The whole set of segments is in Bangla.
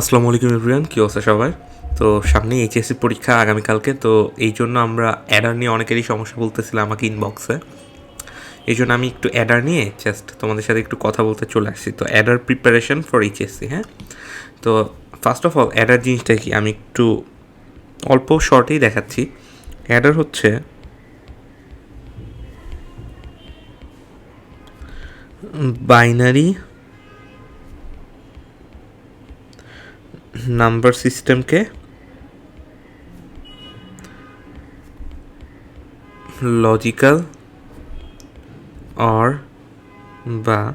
আসসালামু আলাইকুম এভরিওয়ান কী অবস্থা সবাই? তো সামনে এইচএসসি পরীক্ষা আগামীকালকে, তো এই জন্য আমরা অ্যাডার নিয়ে অনেকেরই সমস্যা বলতেছিল আমাকে ইনবক্সে এই জন্য আমি একটু অ্যাডার নিয়ে জাস্ট তোমাদের সাথে একটু কথা বলতে চলে আসছি। তো অ্যাডার প্রিপারেশন ফর এইচএসসি হ্যাঁ? তো ফার্স্ট অফ অল অ্যাডার জিনিসটা কি? আমি একটু অল্প শর্টেই দেখাচ্ছি। অ্যাডার হচ্ছে বাইনারি নাম্বার সিস্টেমকে লজিক্যাল অর বা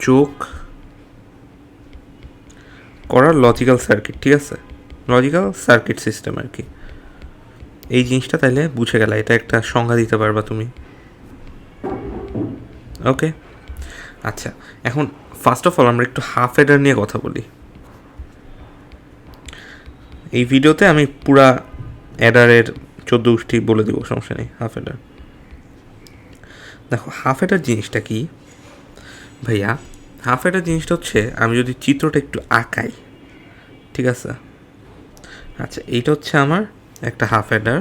যোগ করার লজিক্যাল সার্কিট, ঠিক আছে? লজিক্যাল সার্কিট সিস্টেম আর কি। এই জিনিসটা তাহলে বুঝে গেলে, এটা একটা সংজ্ঞা দিতে পারবা তুমি। ওকে? আচ্ছা এখন ফার্স্ট অফ অল আমরা একটু হাফ এডার নিয়ে কথা বলি। এই ভিডিওতে আমি পুরা অ্যাডারের চোদ্দ গোষ্ঠী বলে দেবো, সমস্যা নেই হাফ এডার দেখো হাফ এডার জিনিসটা কি? ভাইয়া হাফ এডার জিনিসটা হচ্ছে আমি যদি চিত্রটা একটু আঁকাই, ঠিক আছে? আচ্ছা এইটা হচ্ছে আমার একটা হাফ এডার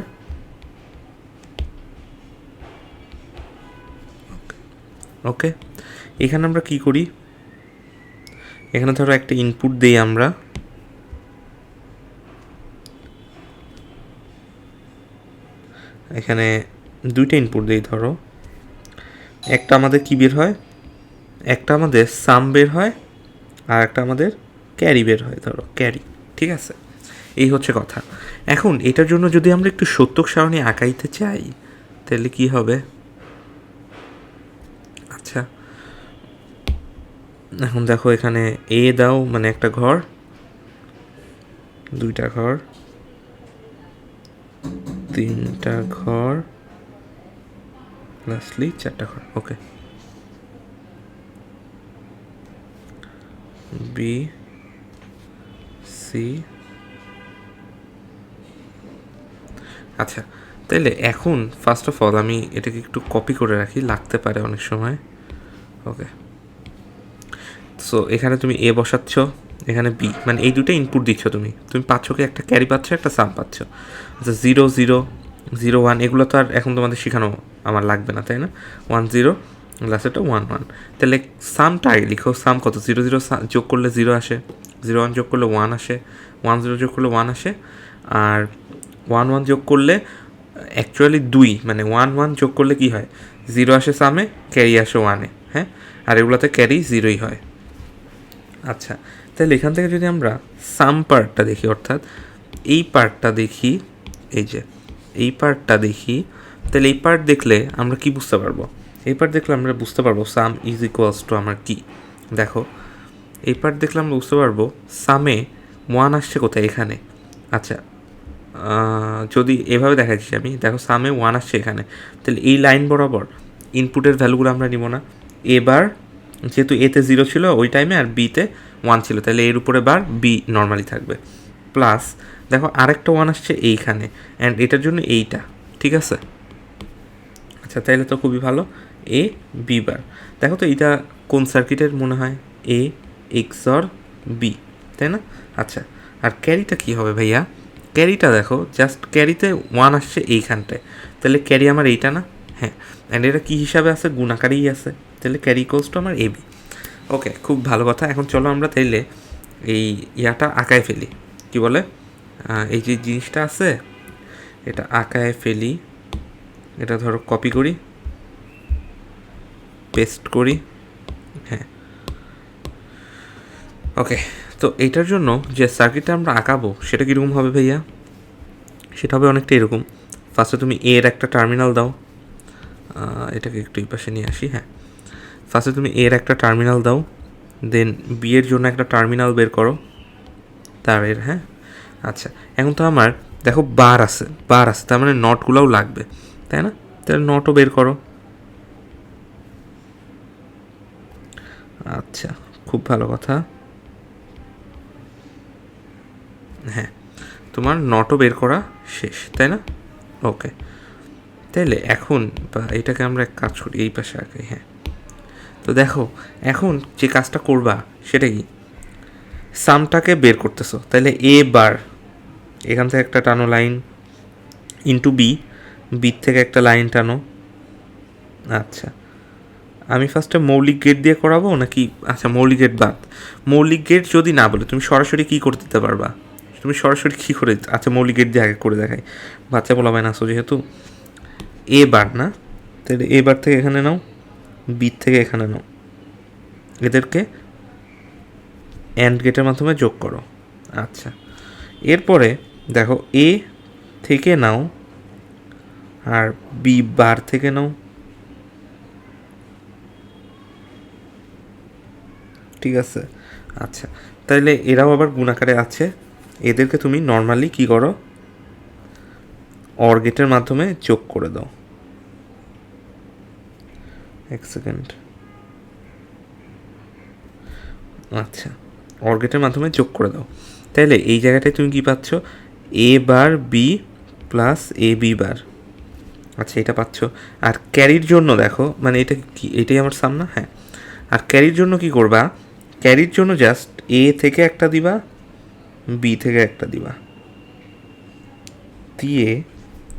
ওকে এখানে আমরা কি করি? এখানে ধরো একটা ইনপুট দিই আমরা। এখানে দুইটা ইনপুট দিই ধরো। একটা আমাদের কি বের হয়? একটা আমাদের সাম বের হয়, আর একটা আমাদের ক্যারি বের হয়, ধরো ক্যারি ঠিক আছে? এই হচ্ছে কথা। এখন এটার জন্য যদি আমরা একটু সত্যক সারণী আঁকাইতে চাই, তাহলে কি হবে? আচ্ছা। এখন দেখো এখানে এ দাও মানে একটা ঘর। দুইটা ঘর। তিনটা ঘর। লাস্টলি চারটা ঘর। ওকে বি সি আচ্ছা তাহলে এখন ফার্স্ট অফ অল আমি এটাকে একটু কপি করে রাখি, লাগতে পারে অনেক সময়। ওকে সো এখানে তুমি এ বসাচ্ছ, এখানে বি মানে এই দুটো ইনপুট দিচ্ছ তুমি। তুমি পাচ্ছ কি একটা ক্যারি পাচ্ছ, একটা সাম পাচ্ছ। আচ্ছা জিরো জিরো জিরো ওয়ান এগুলো তো আর এখন তোমাদের শেখানো আমার লাগবে না, তাই না? ওয়ান জিরো লাস্টেরটা ওয়ান ওয়ান তাহলে সামটা আগে লিখো সাম কত? জিরো জিরো যোগ করলে জিরো আসে। জিরো ওয়ান যোগ করলে ওয়ান আসে। ওয়ান জিরো যোগ করলে ওয়ান আসে। আর ওয়ান ওয়ান যোগ করলে অ্যাকচুয়ালি দুই মানে ওয়ান ওয়ান যোগ করলে কি হয়? জিরো আসে সামে ক্যারি আসে ওয়ানে হ্যাঁ? আর এগুলোতে ক্যারি জিরোই হয়। আচ্ছা তাহলে এখান থেকে যদি আমরা সাম পার্টটা দেখি, অর্থাৎ এই পার্টটা দেখি, এই যে, এই পার্টটা দেখি, তাহলে এই পার্ট দেখলে আমরা কি বুঝতে পারব? এই পার্ট দেখলে আমরা বুঝতে পারব সাম ইজ ইকুয়ালস টু আমার কি। দেখো, এই পার্ট দেখলে আমরা বুঝতে পারব সামে ওয়ান আসছে কোথায়? এখানে। আচ্ছা যদি এভাবে দেখাচ্ছি আমি, দেখো সামে ওয়ান আসছে এখানে। তাহলে এই লাইন বরাবর ইনপুটের ভ্যালুগুলো আমরা নিব না। এবার যেহেতু এতে জিরো ছিল ওই টাইমে আর বিতে ওয়ান ছিল, তাহলে এর উপরে বার বি নর্মালি থাকবে। প্লাস দেখো আরেকটা ওয়ান আসছে এইখানে অ্যান্ড এটার জন্য এইটা, ঠিক আছে? আচ্ছা তাহলে তো খুবই ভালো। A B bar. দেখো তো এইটা কোন সার্কিটের মনে হয়? এ এক্স অর বি তাই না? আচ্ছা আর ক্যারিটা কী হবে ভাইয়া? ক্যারিটা দেখো জাস্ট ক্যারিতে ওয়ান আসছে এইখানটায়। তাহলে ক্যারি আমার এইটা না? হ্যাঁ অ্যান্ড এটা কী হিসাবে আছে? গুণাকারেই আছে। তাহলে ক্যারি কোর্স টু আমার এবি ওকে খুব ভালো কথা। এখন চলো আমরা তাইলে এই ইয়াটা আঁকায় ফেলি। কি বলে? এই যে জিনিসটা আছে, এটা আঁকায় ফেলি। এটা ধরো কপি করি পেস্ট করি হ্যাঁ। ওকে তো এইটার জন্য যে সার্কিটটা আমরা আঁকাবো, সেটা কীরকম হবে ভাইয়া? সেটা হবে অনেকটা এরকম। ফার্স্টে তুমি এর একটা টার্মিনাল দাও। এটাকে একটু এই পাশে নিয়ে আসি হ্যাঁ। ফার্স্টে তুমি এর একটা টার্মিনাল দাও দেন বি এর জন্য একটা টার্মিনাল বের করো, তার এর হ্যাঁ? আচ্ছা এখন তো আমার, দেখো বার আছে বার আছে, তার মানে নটগুলোও লাগবে, তাই না? তাহলে নটও বের করো। আচ্ছা খুব ভালো কথা। হ্যাঁ তোমার নটও বের করা শেষ, তাই না? ওকে তাইলে এখন, বা এটাকে আমরা এক কাজ করি, এই পাশে আগে হ্যাঁ। তো দেখো, এখন যে কাজটা করবা সেটা কি সামটাকে বের করতেছো তাহলে এ বার। এখান থেকে একটা টানো লাইন ইন্টু বি বি থেকে একটা লাইন টানো। আচ্ছা আমি ফার্স্টে মৌলিক গেট দিয়ে করাবো নাকি আচ্ছা মৌলিক গেট বাদ। মৌলিক গেট যদি না বলে, তুমি সরাসরি কী করে দিতে পারবা? তুমি সরাসরি কী করে আচ্ছা মৌলিক গেট দিয়ে আগে করে দেখাই। বাচ্চা বলা হয় না যেহেতু এ বার না তাহলে এ বার থেকে এখানে নাও। বি থেকে এখানে নাও। এদেরকে অ্যান্ড গেটের মাধ্যমে যোগ করো। আচ্ছা। এরপরে দেখো এ থেকে নাও আর বি বার থেকে নাও। ঠিক আছে? আচ্ছা। তাহলে এরাও আবার গুণাকারে আছে। এদেরকে তুমি নর্মালি কি করো? অর গেটের মাধ্যমে যোগ করে দাও। এক সেকেন্ড। আচ্ছা অর গেটের মাধ্যমে যোগ করে দাও। তাইলে এই জায়গাটায় তুমি কি পাচ্ছ? A bar B plus A B bar আচ্ছা এটা পাচ্ছ। আর ক্যারির জন্য দেখো মানে এটা কি, এটাই আমার সামনা? হ্যাঁ। আর ক্যারির জন্য কি করবা? ক্যারির জন্য জাস্ট এ থেকে একটা দিবা বি থেকে একটা দিবা। দিয়ে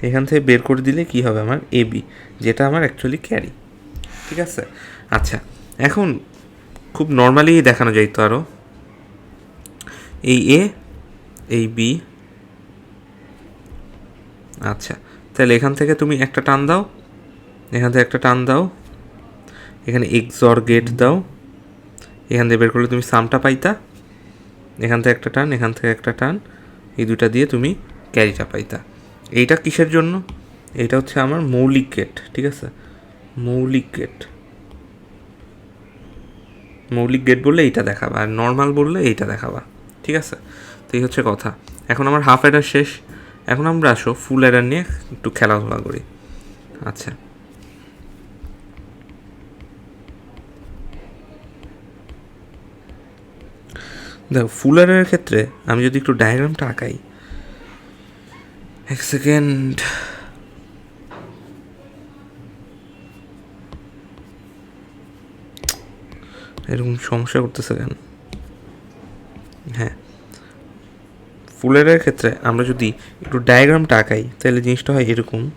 এখান থেকে বের করে দিলে কি হবে আমার? এ বি যেটা আমার অ্যাকচুয়ালি ক্যারি ঠিক আছে? আচ্ছা এখন খুব নর্মালি দেখানো যাইতো আরও এই এ এই বি আচ্ছা তাহলে এখান থেকে তুমি একটা টান দাও। এখান থেকে একটা টান দাও। এখানে এক্সর গেট দাও। এখান থেকে বের করলে তুমি সামটা পাইতা। এখান থেকে একটা টান, এখান থেকে একটা টান। এই দুটা দিয়ে তুমি ক্যারিটা পাইতা। এইটা কিসের জন্য? এইটা হচ্ছে আমার মৌলিক গেট ঠিক আছে? মৌলিক গেট মৌলিক গেট বললে এইটা দেখাবা, আর নর্মাল বললে এইটা দেখাবা, ঠিক আছে? তো এই হচ্ছে কথা। এখন আমার হাফ অ্যাডার শেষ। এখন আমরা আসো ফুল অ্যাডার নিয়ে একটু খেলাধুলা করি। আচ্ছা। দেখো ফুল অ্যাডারের ক্ষেত্রে আমি যদি একটু ডায়াগ্রামটা আঁকাই। এক সেকেন্ড এরকম সমস্যা করতেছে কেন? হ্যাঁ। ফুলের ক্ষেত্রে আমরা যদি একটু ডায়াগ্রামটা আঁকাই, তাহলে জিনিসটা হয় এরকম।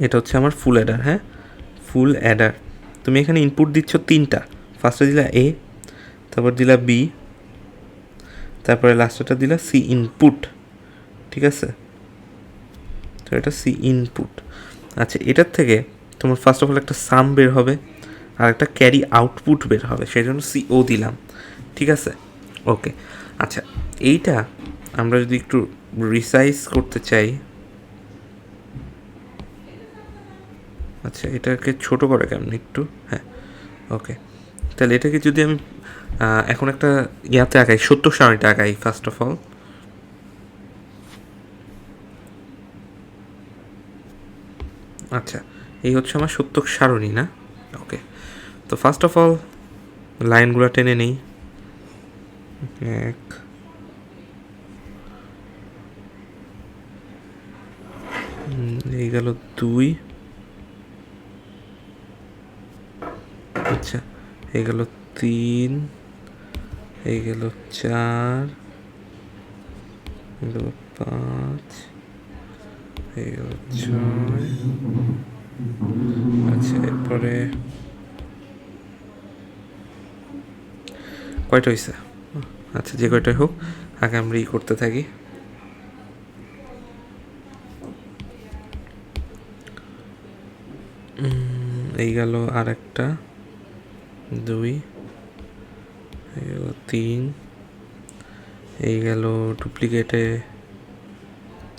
এটা হচ্ছে আমার ফুল অ্যাডার হ্যাঁ? ফুল অ্যাডার তুমি এখানে ইনপুট দিচ্ছ তিনটা। ফার্স্টে দিলা এ তারপর দিলা বি তারপরে লাস্টটা দিলা সি ইনপুট ঠিক আছে? তো এটা সি ইনপুট আচ্ছা এটার থেকে তোমার ফার্স্ট অফ অল একটা সাম বের হবে আর একটা ক্যারি আউটপুট বের হবে সেই জন্য সি ও দিলাম, ঠিক আছে? ওকে আচ্ছা এইটা আমরা যদি একটু রিসাইজ করতে চাই আচ্ছা এটাকে ছোট করে কেমন একটু? হ্যাঁ ওকে তাহলে এটাকে যদি আমি এখন একটা ইয়াতে আঁকাই সত্য সারণীটা আঁকাই ফার্স্ট অফ অল আচ্ছা এই হচ্ছে আমার সত্যক সারণী, না? ওকে তো ফার্স্ট অফ অল লাইনগুলো টেনে নেই। এক। এই গেল দুই। আচ্ছা এই গেল তিন। এই গেল চার। এই গেল পাঁচ। এই গেল ছয়। আচ্ছা এরপরে কয়টা হয়েছে আচ্ছা যে কয়টাই হোক, আগে আমরা ই করতে থাকি। এই গেল আর একটা দুই, এই গেল তিন, এই গেল ডুপ্লিকেটে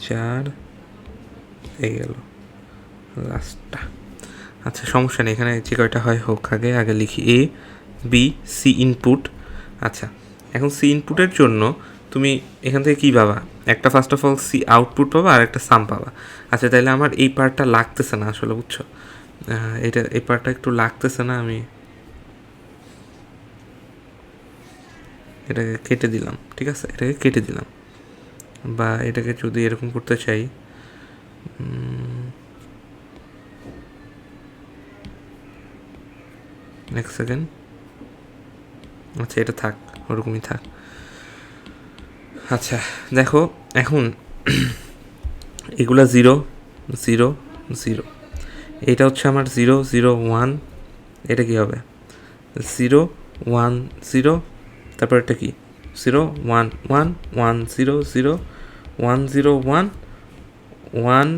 চার, এই গেল। লাস্টটা আচ্ছা সমস্যা নেই, এখানে যে কয়টা হয়, হোক আগে আগে লিখি এ বি সি ইনপুট আচ্ছা এখন সি ইনপুটের জন্য তুমি এখান থেকে কী পাবা? একটা first of all C output পাবা, আর একটা সাম পাবা। আচ্ছা তাহলে আমার এই পার্টটা লাগতেছে না আসলে, বুঝছ? এটা, এই পার্টটা একটু লাগতেছে না, আমি এটাকে কেটে দিলাম, ঠিক আছে? এটাকে কেটে দিলাম। বা এটাকে যদি এরকম করতে চাই এক সেকেন্ড আচ্ছা এটা থাক, ওরকমই থাক। আচ্ছা দেখো, এখন এগুলা জিরো জিরো জিরো এটা হচ্ছে আমার জিরো জিরো ওয়ান এটা কি হবে? জিরো ওয়ান জিরো তারপর এটা কি? Zero one one one zero zero one zero one one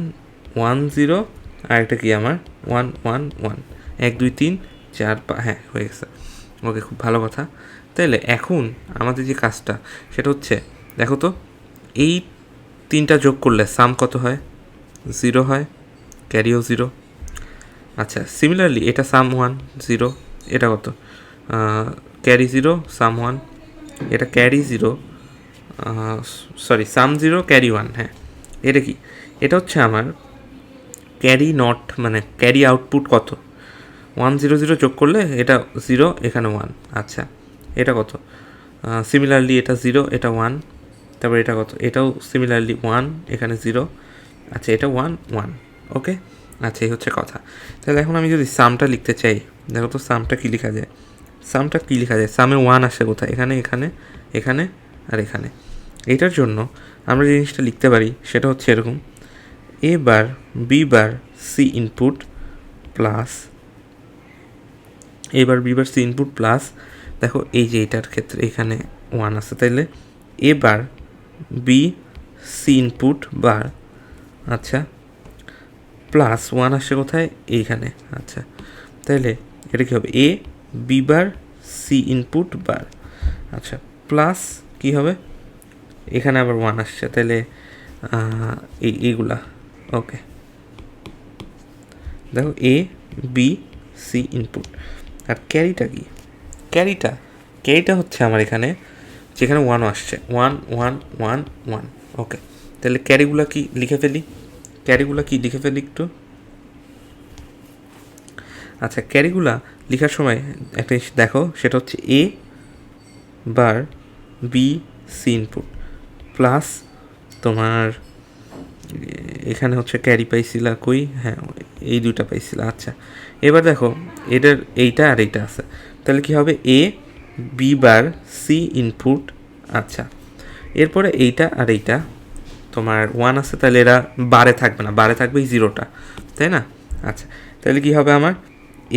one zero আর এটা কি আমার? ওয়ান ওয়ান ওয়ান এক, দুই, তিন চার পা হ্যাঁ হয়ে গেছে। ওকে, খুব ভালো কথা। তাহলে এখন আমাদের যে কাজটা, সেটা হচ্ছে, দেখো তো, এই তিনটা যোগ করলে সাম কত হয়? জিরো হয় ক্যারিও জিরো আচ্ছা সিমিলারলি এটা সাম ওয়ান জিরো এটা কত? ক্যারি জিরো সাম ওয়ান এটা carry zero sorry sum zero carry one হ্যাঁ। এটা কি? এটা হচ্ছে আমার ক্যারি নট মানে ক্যারি আউটপুট কত? ওয়ান জিরো জিরো যোগ করলে এটা জিরো এখানে ওয়ান আচ্ছা এটা কত? সিমিলারলি এটা জিরো এটা ওয়ান তারপর এটা কত? এটাও সিমিলারলি ওয়ান এখানে জিরো আচ্ছা এটা ওয়ান ওয়ান ওকে? আচ্ছা এই হচ্ছে কথা। তাহলে এখন আমি যদি সামটা লিখতে চাই, দেখো তো সামটা কী লেখা যায়? সামটা কী লেখা যায়? সামে ওয়ান আসে কোথায়? এখানে এখানে এখানে আর এখানে। এটার জন্য আমরা যে জিনিসটা লিখতে পারি, সেটা হচ্ছে এরকম। A bar B bar C input plus এবার B bar C input plus দেখো এই যে এটার ক্ষেত্রে এখানে ওয়ান আছে তাইলে। এবার বি সি ইনপুট বার আচ্ছা প্লাস ওয়ান আসছে কোথায়? এইখানে আচ্ছা। তাহলে এটা কী হবে? A B bar C input bar আচ্ছা। প্লাস কী হবে? এখানে আবার ওয়ান আসছে তাহলে এই, এইগুলা ওকে দেখো এ বি সি ইনপুট আর ক্যারিটা কি? ক্যারিটা ক্যারিটা হচ্ছে আমার এখানে যেখানে ওয়ান আসছে। One one one one okay তাহলে ক্যারিগুলো কি লিখে ফেলি? ক্যারিগুলো কি লিখে ফেলি একটু? আচ্ছা ক্যারিগুলা লেখার সময় একটা জিনিস দেখো সেটা হচ্ছে A bar B C input plus তোমার এখানে হচ্ছে ক্যারি পাইছিলা কই? হ্যাঁ এই দুটা পাইছিলা আচ্ছা। এবার দেখো, এটার এইটা আর এইটা আছে। তাহলে কি হবে? A B bar C input আচ্ছা। এরপরে এইটা আর এইটা, তোমার ওয়ান আছে, তাহলে এরা বারে থাকবে না। বারে থাকবে এই জিরোটা তাই না? আচ্ছা তাহলে কি হবে আমার?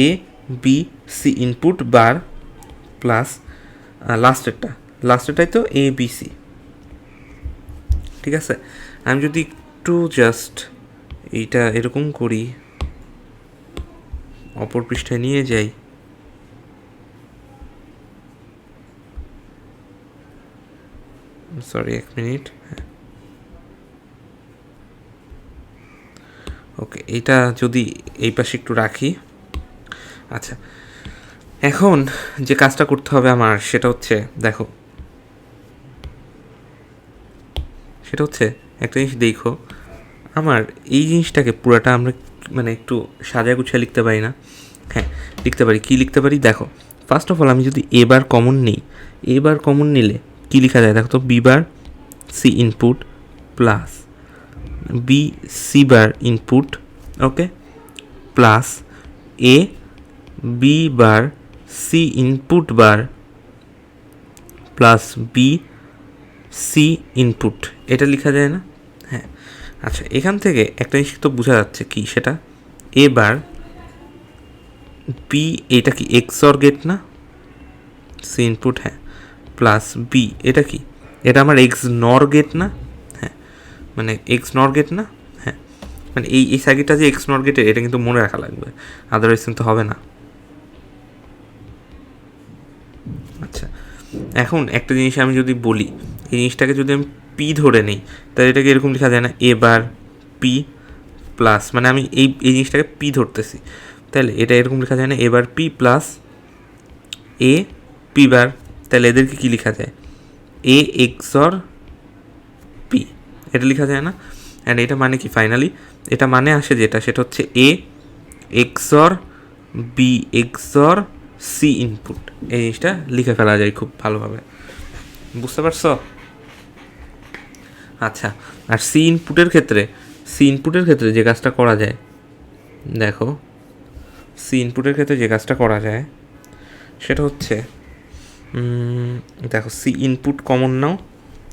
A B C input bar plus লাস্টেরটা লাস্টেরটাই তো এ বি সি ঠিক আছে? আমি যদি একটু জাস্ট এইটা এরকম করি। অপর পৃষ্ঠায় নিয়ে যাই। সরি এক মিনিট হ্যাঁ। ওকে এইটা যদি এই পাশে একটু রাখি। আচ্ছা এখন যে কাজটা করতে হবে আমার, সেটা হচ্ছে, দেখো। সেটা হচ্ছে, একটা জিনিস দেখো, আমার এই জিনিসটাকে পুরাটা আমরা মানে একটু সাজা গুছিয়ে লিখতে পারি না। হ্যাঁ লিখতে পারি। কি লিখতে পারি? দেখো ফার্স্ট অফ অল আমি যদি এবার কমন নিই এবার কমন নিলে কী লেখা যায়? দেখো তো B bar C input plus B C bar input okay plus A B bar C input bar plus B C input এটা লেখা যায় না? হ্যাঁ। আচ্ছা এখান থেকে একটা জিনিস তো বোঝা যাচ্ছে কি সেটা? এবার বি এটা কি এক্সর গেট না? সি ইনপুট হ্যাঁ। প্লাস বি এটা কি? এটা আমার এক্স নর গেট না? হ্যাঁ। মানে এক্স নর গেট না? হ্যাঁ। মানে এই এই সার্কিটটা যে এক্স নর গেটের এটা কিন্তু মনে রাখা লাগবে। আদারওয়াইজ কিন্তু হবে না। আচ্ছা এখন একটা জিনিস আমি যদি বলি, এই জিনিসটাকে যদি আমি পি ধরে নিই। তাহলে এটাকে এরকম লেখা যায় না। এবার পি প্লাস মানে আমি এই এই জিনিসটাকে পি ধরতেছি। তাহলে এটা এরকম লেখা যায় না। এবার P plus A P bar তাহলে এদেরকে কী লেখা যায়? এ এক্সর পি এটা লেখা যায় না। অ্যান্ড এটা মানে কি? ফাইনালি এটা মানে আসে যেটা, সেটা হচ্ছে A XOR B XOR C input এই জিনিসটা লিখে ফেলা যায় খুব ভালোভাবে। বুঝতে পারছ? আচ্ছা আর সি ইনপুটের ক্ষেত্রে সি ইনপুটের ক্ষেত্রে যে কাজটা করা যায়, দেখো সি ইনপুটের ক্ষেত্রে যে কাজটা করা যায়, সেটা হচ্ছে দেখো সি ইনপুট কমন নাও,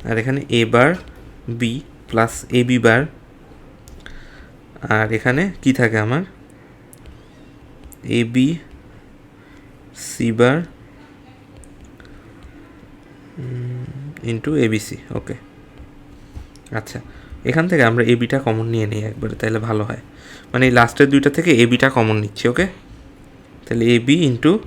আর এখানে A bar B plus A B bar আর এখানে কি থাকে আমার? A B C bar into ABC okay আচ্ছা এখান থেকে আমরা এবিটা কমন নিয়ে নিই একবারে, তাহলে ভালো হয়। মানে এই লাস্টের দুইটা থেকে এবিটা কমন নিচ্ছি ওকে তাহলে A B into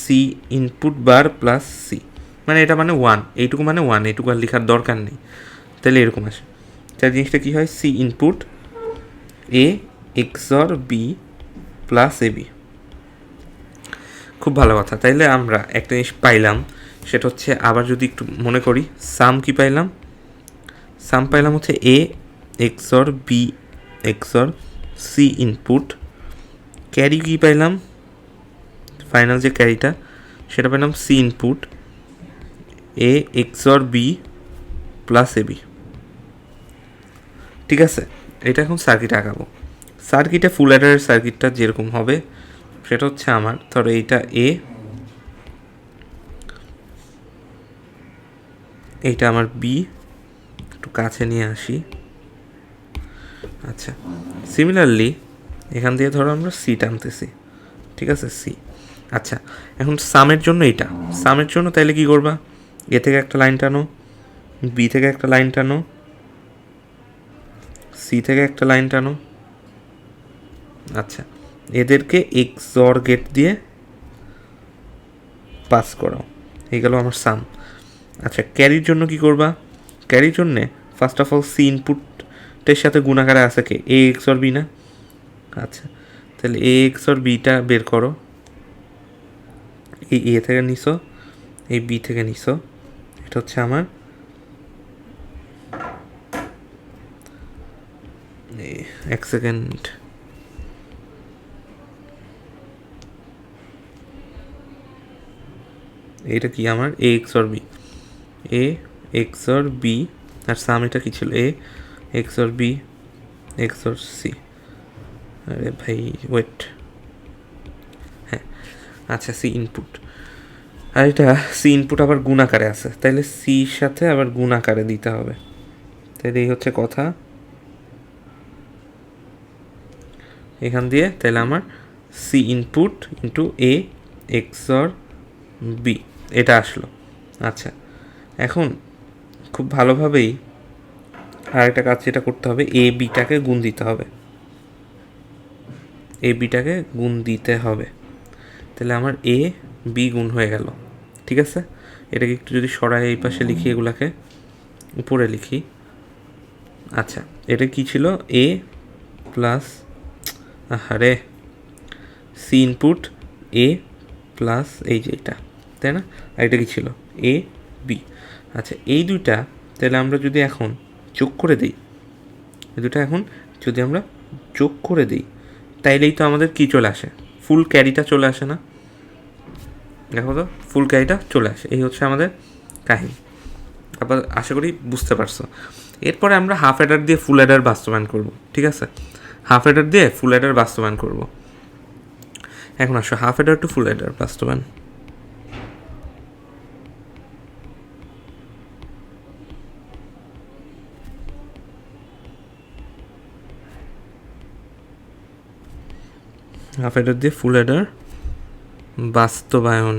C input bar plus C মানে এটা মানে ওয়ান এইটুকু মানে ওয়ান এইটুকু আর লেখার দরকার নেই। তাহলে এরকম আসে। তাহলে জিনিসটা কী হয়? C input A XOR B plus A B খুব ভালো কথা। তাইলে আমরা একটা জিনিস পাইলাম, সেটা হচ্ছে আবার যদি একটু মনে করি সাম কি পাইলাম? সাম পাইলাম হচ্ছে A XOR B XOR C input carry কি পাইলাম? ফাইনাল যে ক্যারিটা সেটা পেলাম C input A XOR B plus A B ঠিক আছে? এটা এখন সার্কিট আঁকাবো। সার্কিটে ফুল অ্যাডারের সার্কিটটা যেরকম হবে, সেটা হচ্ছে আমার। ধরো এইটা এ এইটা আমার বি একটু কাছে নিয়ে আসি। আচ্ছা সিমিলারলি এখান দিয়ে ধরো আমরা সি টানতেছি। ঠিক আছে সি আচ্ছা এখন সামের জন্য এটা। সামের জন্য তাইলে কি করবা? এ থেকে একটা লাইন টানো বি থেকে একটা লাইন টানো সি থেকে একটা লাইন টানো। আচ্ছা এদেরকে এক্সর গেট দিয়ে পাস করাও। এই গেল আমার সাম আচ্ছা ক্যারির জন্য কি করবা? ক্যারির জন্যে ফার্স্ট অফ অল সি ইনপুটের সাথে গুণাকারে আছে কে? এ এক্সর বি না? আচ্ছা তাহলে এ এক্সর বিটা বের করো। এই এ থেকে নিছো, এই বি থেকে নিছো, এটা হচ্ছে আমার। এক সেকেন্ড। এটা কি আমার? A X or B A X or B R sum এটা কি ছিল? A X or B X or C আরে ভাই ওয়েট হ্যাঁ আচ্ছা সি ইনপুট আর এটা সি ইনপুট আবার গুণ আকারে আছে। তাহলে সির সাথে আবার গুণ আকারে দিতে হবে। তাহলে এই হচ্ছে কথা। এখান দিয়ে তাহলে আমার C input into A XOR B এটা আসলো। আচ্ছা এখন খুব ভালোভাবেই আরেকটা কাজ যেটা করতে হবে, এ বিটাকে গুণ দিতে হবে। এ বিটাকে গুণ দিতে হবে। তাহলে আমার এ বি গুণ হয়ে গেল, ঠিক আছে? এটাকে একটু যদি সরাই এই পাশে লিখি এগুলাকে, উপরে লিখি। আচ্ছা এটা কি ছিল? এ প্লাস আরে সি ইনপুট এ প্লাস এই যে এটা, তাই না? আর এটা কি ছিল? A B. আচ্ছা এই দুইটা তাহলে আমরা যদি এখন যোগ করে দিই, এই দুটা এখন যদি আমরা যোগ করে দিই, তাইলেই তো আমাদের কি চলে আসে? ফুল ক্যারিটা চলে আসে না? দেখো তো ফুল ক্যারিটা চলে আসে। এই হচ্ছে আমাদের কাহিনী। আবার আশা করি বুঝতে পারছ। এরপরে আমরা হাফ অ্যাডার দিয়ে ফুল অ্যাডার বাস্তবায়ন করব, ঠিক আছে? হাফ অ্যাডার দিয়ে ফুল অ্যাডার বাস্তবায়ন করব। এখন আসো half adder to full adder বাস্তবায়ন। হাফ অ্যাডার দিয়ে ফুল অ্যাডার বাস্তবায়ন।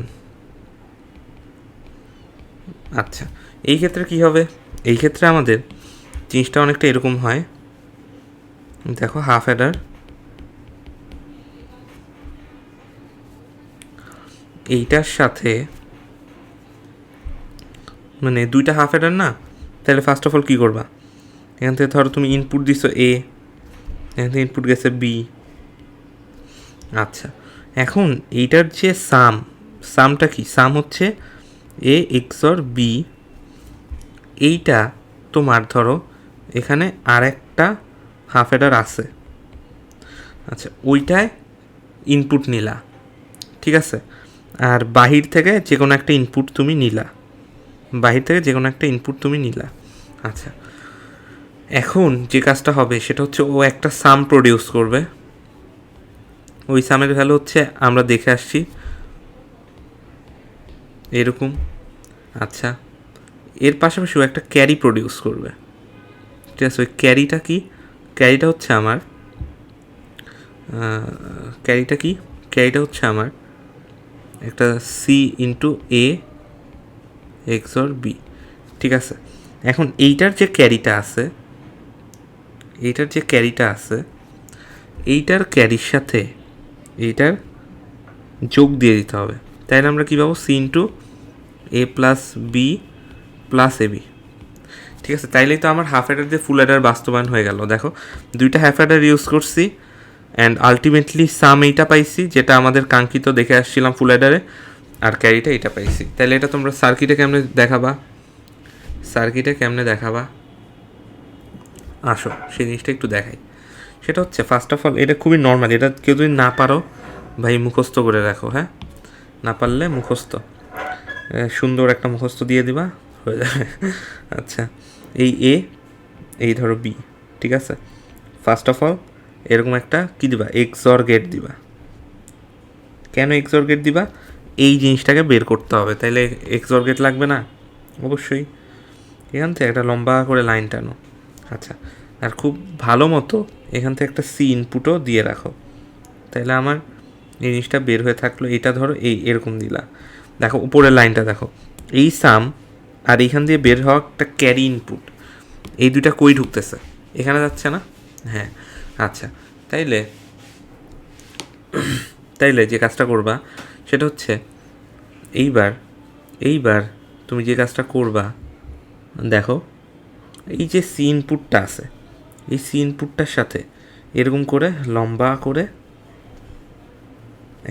আচ্ছা এই ক্ষেত্রে কি হবে? এই ক্ষেত্রে আমাদের জিনিসটা অনেকটা এরকম হয়। দেখো হাফ অ্যাডার এইটার সাথে মানে দুইটা হাফ অ্যাডার না? তাহলে ফার্স্ট অফ অল কী করবা? এখান থেকে ধরো তুমি ইনপুট দিছো এ এখান থেকে ইনপুট গেছে বি আচ্ছা এখন এইটার যে সাম, সামটা কি? সাম হচ্ছে এ এক্সর বি এইটা তোমার ধরো, এখানে আর একটা হাফ এডার আছে। আচ্ছা ওইটায় ইনপুট নিলা, ঠিক আছে? আর বাহির থেকে যে কোনো একটা ইনপুট তুমি নিলা। বাহির থেকে যে কোনো একটা ইনপুট তুমি নিলা। আচ্ছা এখন যে কাজটা হবে সেটা হচ্ছে ও একটা সাম প্রডিউস করবে। ওই সামের ভ্যালু হচ্ছে, আমরা দেখে আসছি। এরকম। আচ্ছা। এর পাশাপাশি ও একটা ক্যারি প্রডিউস করবে। ঠিক আছে, ওই ক্যারিটা কি? ক্যারিটা হচ্ছে আমার ক্যারিটা কি? ক্যারিটা হচ্ছে আমার একটা C into A X or B ঠিক আছে। এখন এইটার যে ক্যারিটা আছে, এইটার যে ক্যারিটা আছে, এইটার ক্যারির সাথে এইটার যোগ দিয়ে দিতে হবে। তাইলে আমরা কী পাবো? C into A plus B plus A B ঠিক আছে তাইলেই তো আমার হাফ অ্যাডার দিয়ে ফুল অ্যাডার বাস্তবায়ন হয়ে গেল। দেখো, দুইটা হাফ অ্যাডার ইউজ করছি অ্যান্ড আলটিমেটলি সাম এইটা পাইছি, যেটা আমাদের কাঙ্ক্ষিত দেখে আসছিলাম ফুল অ্যাডারে আর ক্যারিটা এটা পাইছি। তাহলে এটা তোমরা সার্কিটে কেমনে দেখাবা? সার্কিটে কেমনে দেখাবা? আসো, সেই জিনিসটা একটু দেখাই। সেটা হচ্ছে ফার্স্ট অফ অল এটা খুবই নর্মাল এটা কেউ যদি না পারো, ভাই মুখস্থ করে রাখো হ্যাঁ? না পারলে মুখস্থ। সুন্দর একটা মুখস্থ দিয়ে দিবা, হয়ে যাবে। আচ্ছা এই এ এই ধরো বি ঠিক আছে? ফার্স্ট অফ অল এরকম একটা কী দিবা? এক্সর গেট দিবা। কেন এক্সর গেট দিবা? এই জিনিসটাকে বের করতে হবে, তাইলে এক্সর গেট লাগবে না? অবশ্যই। এখান থেকে একটা লম্বা করে লাইন টানো। আচ্ছা আর খুব ভালো মতো এখান থেকে একটা সি ইনপুটও দিয়ে রাখো। তাহলে আমার জিনিসটা বের হয়ে থাকল এটা ধরো, এই, এরকম দিলা। দেখো, উপরের লাইনটা দেখো। এই সাম আর এইখান দিয়ে বের হওয়া একটা ক্যারি ইনপুট এই দুইটা কই ঢুকতেছে? এখানে যাচ্ছে না? হ্যাঁ আচ্ছা। তাইলে তাইলে যে কাজটা করবা, সেটা হচ্ছে এইবার এইবার তুমি যে কাজটা করবা, দেখো, এই যে সি ইনপুটটা আছে এই সি ইনপুটটার সাথে এরকম করে লম্বা করে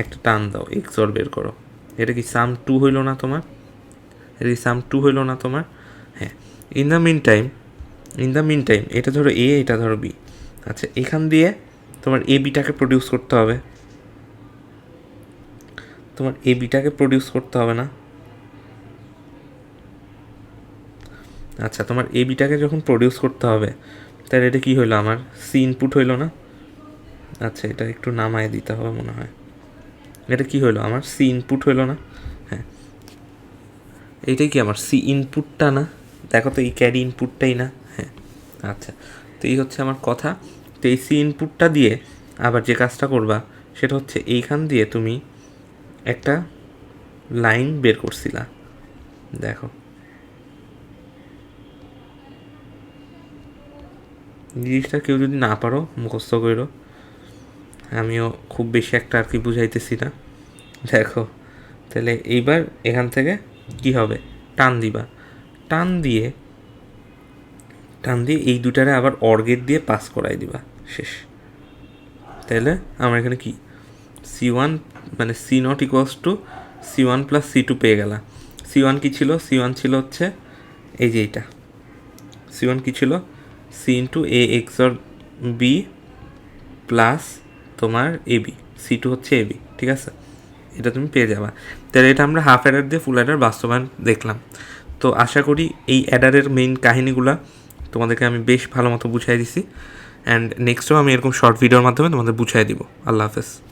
একটা টান দাও এক্সর বের করো। এটা কি সাম টু হইল না তোমার? এটা কি সাম টু হইল না তোমার? হ্যাঁ in the mean time in the mean time এটা ধরো এ এটা ধরো বি আচ্ছা এখান দিয়ে তোমার এ বিটাকে প্রডিউস করতে হবে। তোমার এ বিটাকে প্রডিউস করতে হবে না। আচ্ছা তোমার এ বিটাকে যখন প্রডিউস করতে হবে তাহলে এটা কি হইল? আমার সি ইনপুট হইল না? আচ্ছা এটা একটু নামায় দিতে হবে মনে হয়। এটা কি হইল? আমার সি ইনপুট হইল না? হ্যাঁ। এইটাই কি আমার সি ইনপুটটা না? দেখো তো, এই ক্যারি ইনপুটটাই না? হ্যাঁ আচ্ছা। তো এই হচ্ছে আমার কথা। তো এই সি ইনপুটটা দিয়ে আবার যে কাজটা করবা, সেটা হচ্ছে এইখান দিয়ে তুমি একটা লাইন বের করছিলা। দেখো। জিনিসটা কেউ যদি না পারো, মুখস্থ করো আমিও খুব বেশি একটা আর কি বুঝাইতেছি না। দেখো, তাহলে এইবার এখান থেকে কি হবে? টান দিবা। টান দিয়ে টান দিয়ে এই দুটারে আবার অর্গেট দিয়ে পাস করাই দিবা। শেষ। তাহলে আমার এখানে কি? সি ওয়ান মানে C not equals to C one plus C two পেয়ে গেলা। সি ওয়ান কী ছিল? সি ওয়ান ছিল হচ্ছে, এই যে এইটা। সি ওয়ান কী ছিল? C into A X or B plus তোমার এ বি সি টু হচ্ছে এ বি ঠিক আছে? এটা তুমি পেয়ে যাবা। তাহলে এটা আমরা হাফ অ্যাডার দিয়ে ফুল অ্যাডার বাস্তবায়ন দেখলাম। তো আশা করি এই অ্যাডারের মেইন কাহিনীগুলো তোমাদেরকে আমি বেশ ভালো মতো বুঝাই দিছি। অ্যান্ড নেক্সটও আমি এরকম শর্ট ভিডিওর মাধ্যমে তোমাদের বুঝাই দিব। আল্লাহ হাফেজ।